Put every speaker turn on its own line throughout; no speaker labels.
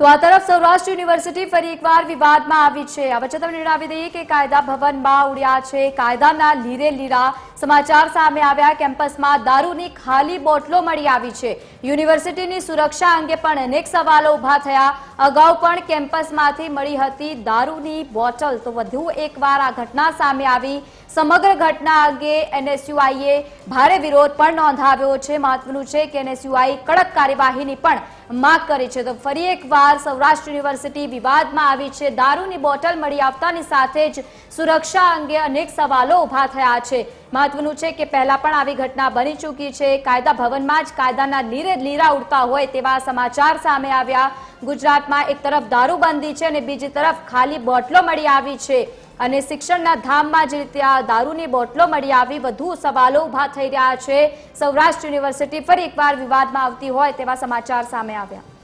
તો આ તરફ સૌરાષ્ટ્ર યુનિવર્સિટી ફરી એકવાર વિવાદમાં આવી છે. આ વચ્ચે તમને જણાવી દઈએ કે કાયદા ભવનમાં ઉડ્યા છે. કાયદાના લીરે લીરા સમાચાર સામે આવ્યા. કેમ્પસમાં દારૂની ખાલી બોટલો મળી આવી છે. યુનિવર્સિટીની સુરક્ષા અંગે પણ અનેક સવાલો ઊભા થયા. અગાઉ પણ કેમ્પસમાંથી મળી હતી દારૂની બોટલ. તો વધુ એકવાર આ ઘટના સામે આવી. સમગ્ર ઘટના અંગે એનએસયુઆઈએ ભારે વિરોધ પણ નોંધાવ્યો છે. મહત્વનું છે કે એનએસયુઆઈ કડક કાર્યવાહીની પણ માંગ કરી છે. તો ફરી એકવાર સૌરાષ્ટ્ર યુનિવર્સિટી વિવાદમાં આવી છે. દારૂની બોટલ મળી આવતાની સાથે જ સુરક્ષા અંગે અનેક સવાલો ઊભા થયા છે. મહત્વનું છે કે પહેલા પણ આવી ઘટના બની ચૂકી છે. કાયદા ભવનમાં જ કાયદાના લીરે લીરા ઉડતા હોય તેવા સમાચાર સામે આવ્યા. ગુજરાતમાં એક તરફ દારૂબંધી છે અને બીજી તરફ ખાલી બોટલો મળી આવી છે. અને શિક્ષણના ધામમાં જે રીતે આ દારૂની બોટલો મળી આવી, વધુ સવાલો ઊભા થઈ રહ્યા છે. સૌરાષ્ટ્ર યુનિવર્સિટી ફરી એકવાર વિવાદમાં આવતી હોય તેવા સમાચાર સામે આવ્યા.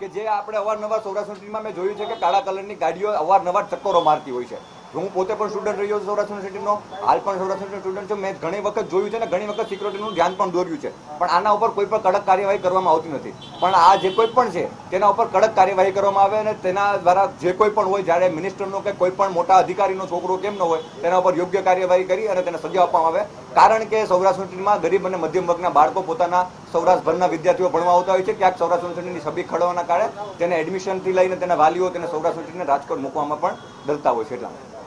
કે જે આપણે અવારનવાર સૌરાષ્ટ્ર યુનિવર્સિટીમાં મેં જોયું છે કે કાળા કલરની ગાડીઓ અવારનવાર ચક્કરો મારતી હોય છે. હું પોતે પણ સ્ટુડન્ટ રહ્યો છું સૌરાષ્ટ્ર યુનિવર્સિટીનો હાલ પણ સૌરાષ્ટ્ર સ્ટુડન્ટ છું. મેં ઘણી વખત જોયું છે અને ઘણી વખત સિક્યોરિટીનું ધ્યાન પણ દોર્યું છે. પણ આના ઉપર કોઈ પણ કડક કાર્યવાહી કરવામાં આવતી નથી. પણ આ જે કોઈ પણ છે, તેના ઉપર કડક કાર્યવાહી કરવામાં આવે અને તેના દ્વારા જે કોઈ પણ હોય, જ્યારે મિનિસ્ટરનો કે કોઈ પણ મોટા અધિકારીનો છોકરો કેમ ન હોય, તેના ઉપર યોગ્ય કાર્યવાહી કરી અને તેને સજા આપવામાં આવે. કારણ કે સૌરાષ્ટ્ર યુનિવર્સિટીમાં ગરીબ અને મધ્યમ વર્ગના બાળકો પોતાના સૌરાષ્ટ્રભરના વિદ્યાર્થીઓ ભણવા આવતા હોય છે ક્યાંક સૌરાષ્ટ્ર યુનિવર્સિટીની છબી ખડવાના કારણે તેને એડમિશનથી લઈને તેના વાલીઓ તેને સૌરાષ્ટ્ર યુનિવર્સિટીને રાજકોટ મૂકવામાં પણ ડરતા હોય છે એટલા.